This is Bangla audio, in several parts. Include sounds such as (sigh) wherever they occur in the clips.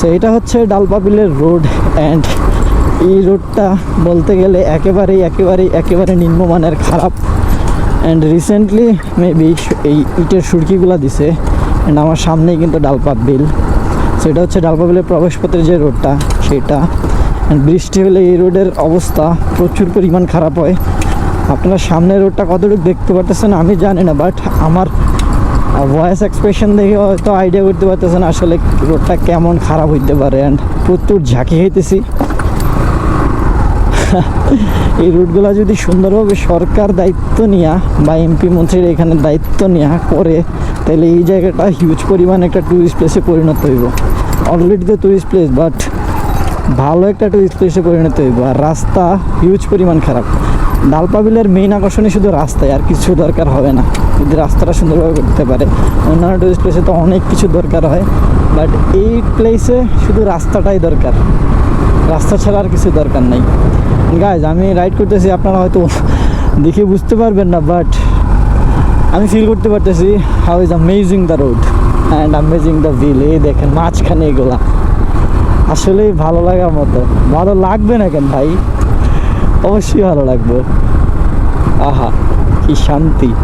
সো এটা হচ্ছে ডালপাবিলের রোড অ্যান্ড এই রোডটা বলতে গেলে একেবারেই একেবারেই, একেবারে নিম্নমানের খারাপ অ্যান্ড রিসেন্টলি মেবি এই ইটের সুরকিগুলো দিছে অ্যান্ড আমার সামনেই কিন্তু ডালপাত বিল সেটা হচ্ছে ডালপাবিলের প্রবেশপথের যে রোডটা, সেটা অ্যান্ড বৃষ্টি হলে এই রোডের অবস্থা প্রচুর পরিমাণ খারাপ হয়। আপনারা সামনের রোডটা কতটুকু দেখতে পারতেছেন আমি জানি না বাট আমার ভয়েস এক্সপ্রেশন দেখে হয়তো আইডিয়া করতে পারতেছেন আসলে রোডটা কেমন খারাপ হইতে পারে অ্যান্ড প্রচুর ঝাঁকি হইতেছি (laughs) এই রুটগুলো যদি সুন্দরভাবে সরকার দায়িত্ব নেওয়া বা এমপি মন্ত্রীর এখানে দায়িত্ব নেওয়া করে তাহলে এই জায়গাটা হিউজ পরিমাণ একটা ট্যুরিস্ট প্লেসে পরিণত হইব। অলরেডি তো ট্যুরিস্ট প্লেস বাট ভালো একটা টুরিস্ট প্লেসে পরিণত হইব। আর রাস্তা হিউজ পরিমাণ খারাপ। ডালপাবিলের মেইন আকর্ষণই শুধু রাস্তায়, আর কিছু দরকার হবে না। যদি রাস্তাটা সুন্দরভাবে করতে পারে। অন্যান্য টুরিস্ট প্লেসে তো অনেক কিছু দরকার হয় বাট এই প্লেসে শুধু রাস্তাটাই দরকার। রাস্তা ছাড়া আর কিছু দরকার নেই। গাইজ আমি রাইড করতেছি, আপনারা হয়তো দেখে বুঝতে পারবেন না বাট আমি ফিল করতে পারতেছি how is amazing the road and amazing the ভিল এই দেখেন, মাঝখানে এগুলা। আসলেই ভালো লাগার মতো। ভালো লাগবে না কেন ভাই? অবশ্যই ভালো লাগবে। আহা, কি শান্তি।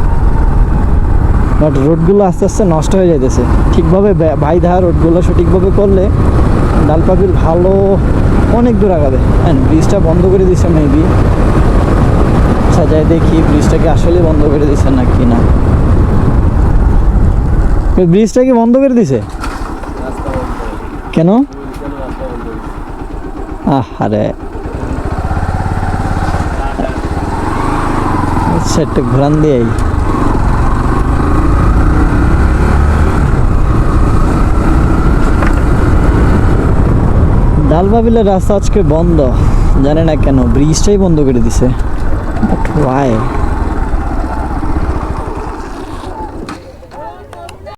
বাট রোডগুলো আস্তে আস্তে নষ্ট হয়ে যাইতেছে। ঠিকভাবে বে- ভাই ধারা রোডগুলো সঠিকভাবে করলে ডালপাবিল ভালো অনেক দূর আগাবে। হ্যাঁ ব্রিজটা বন্ধ করে দিছে মেবি যাই দেখি ব্রিজটাকে আসলে বন্ধ করে দিছে না কি না। ব্রিজটা কি বন্ধ করে দিছে কেন? আরে ঘুরান ঘোরান দিয়ে ডালবাবিলের রাস্তা আজকে বন্ধ। জানে না কেন, ব্রিজটাই বন্ধ করে দিছে। But why